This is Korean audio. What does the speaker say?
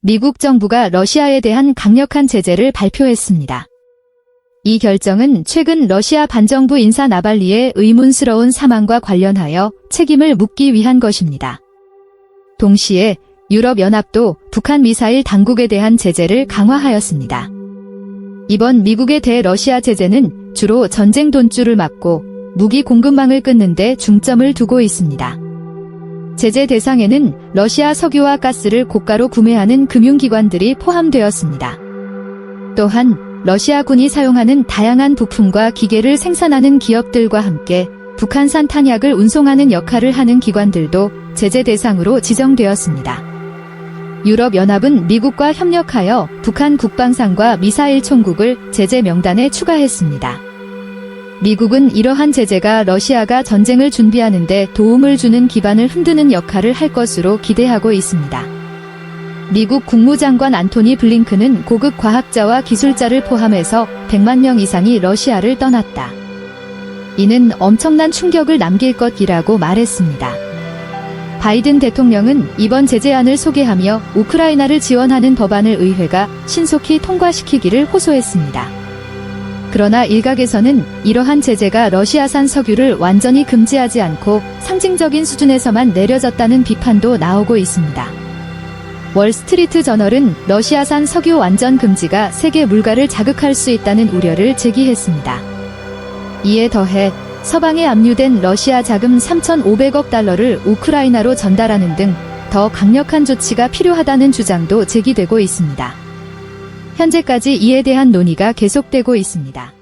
미국 정부가 러시아에 대한 강력한 제재를 발표했습니다. 이 결정은 최근 러시아 반정부 인사 나발리의 의문스러운 사망과 관련하여 책임을 묻기 위한 것입니다. 동시에 유럽연합도 북한 미사일 당국에 대한 제재를 강화하였습니다. 이번 미국의 대러시아 제재는 주로 전쟁 돈줄을 막고 무기 공급망을 끊는 데 중점을 두고 있습니다. 제재 대상에는 러시아 석유와 가스를 고가로 구매하는 금융기관들이 포함되었습니다. 또한 러시아군이 사용하는 다양한 부품과 기계를 생산하는 기업들과 함께 북한산 탄약을 운송하는 역할을 하는 기관들도 제재 대상으로 지정되었습니다. 유럽연합은 미국과 협력하여 북한 국방상과 미사일 총국을 제재 명단에 추가했습니다. 미국은 이러한 제재가 러시아가 전쟁을 준비하는데 도움을 주는 기반을 흔드는 역할을 할 것으로 기대하고 있습니다. 미국 국무장관 안토니 블링크는 고급 과학자와 기술자를 포함해서 100만 명 이상이 러시아를 떠났다. 이는 엄청난 충격을 남길 것이라고 말했습니다. 바이든 대통령은 이번 제재안을 소개하며 우크라이나를 지원하는 법안을 의회가 신속히 통과시키기를 호소했습니다. 그러나 일각에서는 이러한 제재가 러시아산 석유를 완전히 금지하지 않고 상징적인 수준에서만 내려졌다는 비판도 나오고 있습니다. 월스트리트 저널은 러시아산 석유 완전 금지가 세계 물가를 자극할 수 있다는 우려를 제기했습니다. 이에 더해 서방에 압류된 러시아 자금 3,500억 달러를 우크라이나로 전달하는 등 더 강력한 조치가 필요하다는 주장도 제기되고 있습니다. 현재까지 이에 대한 논의가 계속되고 있습니다.